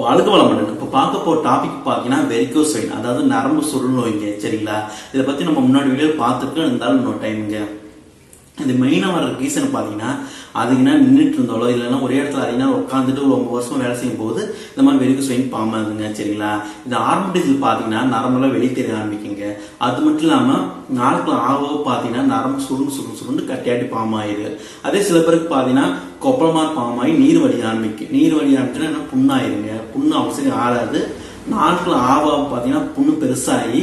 இப்போ அழுக்கு வளம் வளமுடன் இப்போ பார்க்க போகிற டாபிக் பார்த்தீங்கன்னா வெரிகோஸ் வெயின் அதாவது நரம்பு சுருள் நோய்ங்க சரிங்களா? இதை பற்றி நம்ம முன்னாடி வீடியோ பார்த்துருக்கோம். இருந்தாலும் இன்னொரு டைமுங்க இது மெயினாக வர ரீசன் பார்த்தீங்கன்னா அதுக்குன்னா நின்றுட்டு இருந்தாலோ இல்லைன்னா ஒரே இடத்துல அதிகமாக உட்காந்துட்டு ரொம்ப வருஷம் வேலை செய்யும் போது இந்த மாதிரி வெரிகோஸ் வெயின் பாம் ஆகுதுங்க சரிங்களா? இந்த ஆரம்பத்தில் பார்த்தீங்கன்னா நரம்பெல்லாம் வெளியே தெரிய ஆரம்பிக்குங்க. அது மட்டும் இல்லாமல் நாட்கள் ஆக பார்த்தீங்கன்னா நரம்பு சுருண்டு சுருண்டு சுருண்டு கட்டியாட்டி பாம் ஆயிடுது அதே சில பேருக்கு பார்த்தீங்கன்னா கொப்பளமாக பாம் ஆகி நீர் வழி ஆரம்பிக்கும் நீர் வழி ஆரம்பிச்சுன்னா என்ன? புண்ணாயிருங்க. புண்ணு அவசியம் ஆறாது நாட்கள் ஆக ஆக பார்த்தீங்கன்னா புண்ணு பெருசாகி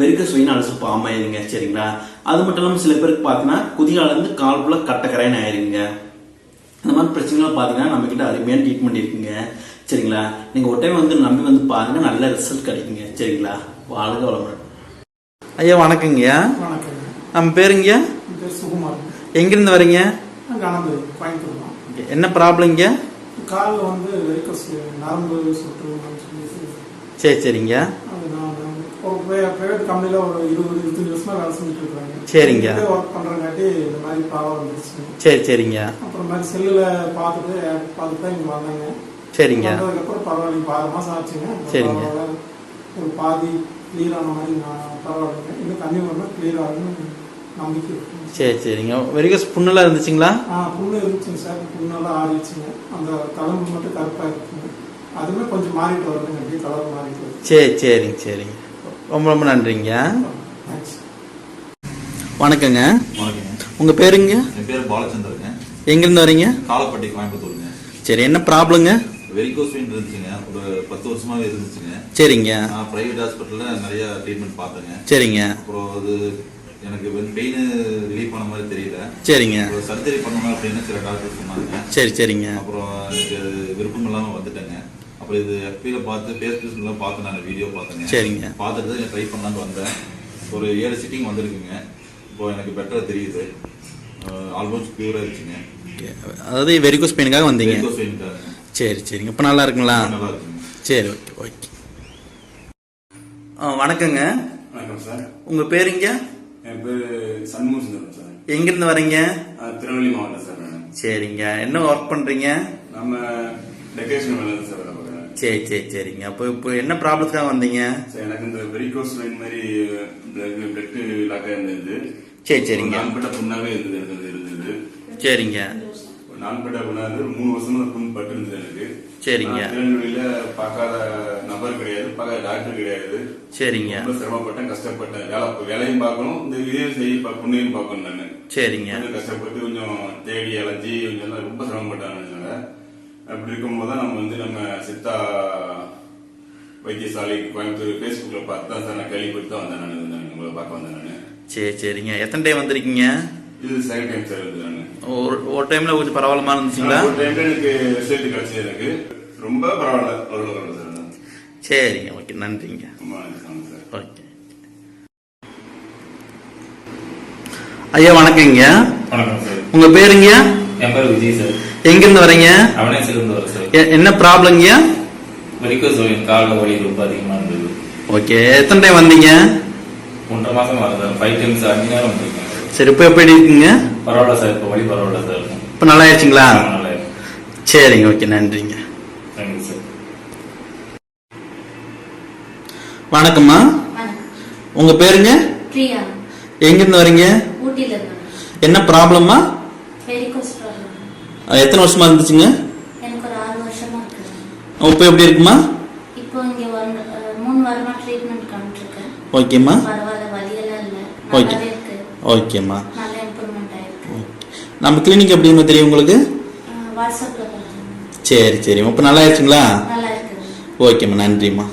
வெரிகஸ் வெயின் அலசு ஆயிருங்க சரிங்களா? அது மட்டும் இல்லாமல் சில பேருக்கு பார்த்தீங்கன்னா குதிகால இருந்து கால் ஃபுல்லாக கட்டக்கரைன்னு ஆயிருங்க. இந்த மாதிரி பிரச்சனைகள் பார்த்தீங்கன்னா நம்ம கிட்ட அருமையான ட்ரீட்மெண்ட் இருக்குங்க. சரிங்களா? நீங்கள் ஒரு டைம் வந்து நம்பி வந்து பாருங்க நல்ல ரிசல்ட் கிடைக்குங்க. சரிங்களா? வாழ்க வளமுடன். ஐயா வணக்கங்கய்யா வணக்கம் நம்ம பேருங்க? என் பேர் சுகுமார். எங்கிருந்து வரீங்க? கோயம்புத்தூர் என்ன ப்ராப்ளம்ங்க? காலில் வந்து நரம்பு சொல்லி சரி சரிங்க. ஒரு ப்ரைவேட் கம்பெனியில் ஒரு இருபது இருபத்தஞ்சு வருஷமா வேலை செஞ்சுட்டு இருக்கிறாங்க. சரிங்க. ஒர்க் பண்ணுறங்காட்டி இந்த மாதிரி ப்ராப்ளம் வந்துருச்சு சரி சரிங்க. அப்புறம் மாதிரி செல்லில் பார்த்துட்டு பார்த்துட்டு தான் இங்கே வந்தாங்க. சரிங்க. வந்ததுக்கப்புறம் பரவாயில்ல இப்போ ஆறு மாதம் ஆச்சுங்க. சரிங்க. ஒரு பாதி கிளியர் ஆன மாதிரி நான் பரவாயில்லைங்க. இன்னும் கம்மி பண்ணால் கிளியர் நம்பிக்கை சரி சரிங்க. வெரிகஸ் புண்ணெல்லாம் இருந்துச்சுங்களா? ஆ புண்ணு இருந்துச்சுங்க சார். புண்ணெல்லாம் ஆறிடுச்சுங்க. அந்த தழும்பு மட்டும் கருப்பாக இருக்குங்க அதுவுமே கொஞ்சம் மாறிட்டு வருதுங்க அப்படியே கலர் மாறிட்டு சரி சரிங்க சரிங்க. ரொம்ப ரொம்ப நன்றிங்க. வணக்கங்க. வணக்கங்க உங்கள் பேருங்க? என் பேர் பாலச்சந்தருங்க. எங்கேருந்து வரீங்க? காலப்பட்டி கோயம்புத்தூருங்க. சரி என்ன ப்ராப்ளங்க? வெரிகோஸ் வெயின் இருந்துச்சுங்க. ஒரு பத்து வருஷமாவே இருந்துச்சுங்க. சரிங்க. நான் பிரைவேட் ஹாஸ்பிட்டல்ல நிறைய ட்ரீட்மெண்ட் பார்த்தேங்க. சரிங்க. அப்புறம் அது எனக்கு பெயின் ரிலீஃப் பண்ண மாதிரி தெரியல. சரிங்க. சர்ஜரி பண்ணணும் அப்படின்னு சில டாக்டர் சொன்னாங்க. சரி சரிங்க. அப்புறம் எனக்கு விருப்பம் இல்லாம வந்துட்டேங்க. அப்புறம் இது எஃபில பார்த்து ஃபேஸ்புக்ல பார்த்து நான் வீடியோ பார்த்தேங்க. சரிங்க. பார்த்துட்டு தான் ட்ரை பண்ணலான்னு வந்தேன். ஒரு ஏழு சிட்டிங் வந்திருக்குங்க. இப்போ எனக்கு பெட்டரா தெரியுது. ஆல்மோஸ்ட் பியூரா இருந்துச்சுங்க. அதாவது வெரிகோஸ் பெயினுக்காக வந்தீங்க? வெரிகோஸ் வெயின்காரங்க சரி சரிங்க. இப்போ நல்லா இருக்குங்களா? நல்லா இருக்குங்க. சரி ஓகே ஓகே. ஆ வணக்கங்க. வணக்கம் சார். உங்கள் பேருங்க என் பேர் சண்முக சுந்தரம் சார். எங்கேருந்து வரீங்க? திருநெல்வேலி மாவட்டம் சார் சரிங்க. என்ன ஒர்க் பண்ணுறீங்க நம்ம டெக்கரேஷன் வேலை சார் சரி சரி சரிங்க. அப்போ இப்போ என்ன ப்ராப்ளத்துக்காக வந்தீங்க? சார் எனக்கு இந்த வெரிகோஸ் வெயின் மாதிரி பிளட் லாக்காக இருந்தது. சரி சரிங்க. நான்பட்ட புண்ணாவே இருந்தது இருந்தது. சரிங்க. நான்பட்ட புண்ணா இருந்து ஒரு மூணு வருஷமா புண் பட்டு இருந்தது எனக்கு. சரிங்க. திருநெல்வேலியில பார்க்காத நபர் கிடையாது பார்க்காத டாக்டர் கிடையாது. சரிங்க. ரொம்ப சிரமப்பட்டேன் கஷ்டப்பட்டேன். வேலை வேலையும் பார்க்கணும் இந்த இதையும் செய்ய புண்ணையும் பார்க்கணும் நான். சரிங்க. கஷ்டப்பட்டு கொஞ்சம் தேடி அலைஞ்சி கொஞ்சம் ரொம்ப சிரமப்பட்டாங்க அப்படி இருக்கும்போது தான் நம்ம வந்து நம்ம சித்தா வைத்தியசாலை கோயம்புத்தூர் ஃபேஸ்புக்கில் பார்த்து தான் சார் நான் கேள்விப்பட்டு தான் வந்தேன் நான் நான் உங்களை பார்க்க வந்தேன் நான். சரி சரிங்க. எத்தனை டைம் வந்திருக்கீங்க? இது செகண்ட் டைம் சார் வந்து நான். ஒரு ஒரு டைமில் கொஞ்சம் பரவாயில்லமா இருந்துச்சுங்களா? ஒரு டைம்ல எனக்கு ரிசல்ட் கிடைச்சது எனக்கு. ரொம்ப பரவாயில்ல பரவாயில்ல சார். சரிங்க ஓகே. நன்றிங்க. ஓகே. ஐயா வணக்கங்க. வணக்கம் சார். உங்க பேருங்க? என் பேர் விஜய் சார். எங்கிருந்து வரீங்க? அவனேசிலிருந்து சார் என்ன ப்ராப்ளம்ங்க வெரிகோஸ் வலி கால வலி ரொம்ப அதிகமா இருந்தது ஓகே எத்தனை டைம் வந்தீங்க? ஒன்றரை மாசம் வருது ஃபைவ் டைம்ஸ் அஞ்சு நேரம் வந்திருக்கேன். சார். இப்போ எப்படி இருக்குங்க? பரவாயில்ல சார் இப்போ வலி பரவாயில்ல சார். இப்போ நல்லா ஆயிடுச்சுங்களா நல்லா சரிங்க ஓகே நன்றிங்க. Thank you sir. வணக்கம்மா. வணக்கம். உங்க பேருங்க? பிரியா. எங்கிருந்து வரீங்க? ஊட்டில இருந்து என்ன ப்ராப்ளம் எத்தனை வருஷமா இருந்துச்சுங்க? எனக்கு ஒரு ஆறு வருஷமா இருக்குது இப்போ எப்படி இருக்குமா? இப்போ இங்க மூணு வாரமா ட்ரீட்மெண்ட் பண்ணிட்டுருக்கேன் ஓகேம்மா. பரவாயில்ல வலியெல்லாம் இல்லை. ஓகே. இருக்கு. ஓகேம்மா. நல்ல இம்ப்ரூவ்மெண்ட் ஆயிருக்கு. நம்ம கிளினிக் எப்படின்னு தெரியும் உங்களுக்கு? வாட்ஸ்அப்ல சரி சரி. இப்போ நல்லா ஆயிடுச்சுங்களா? நல்லா இருக்குது ஓகேம்மா நன்றிம்மா.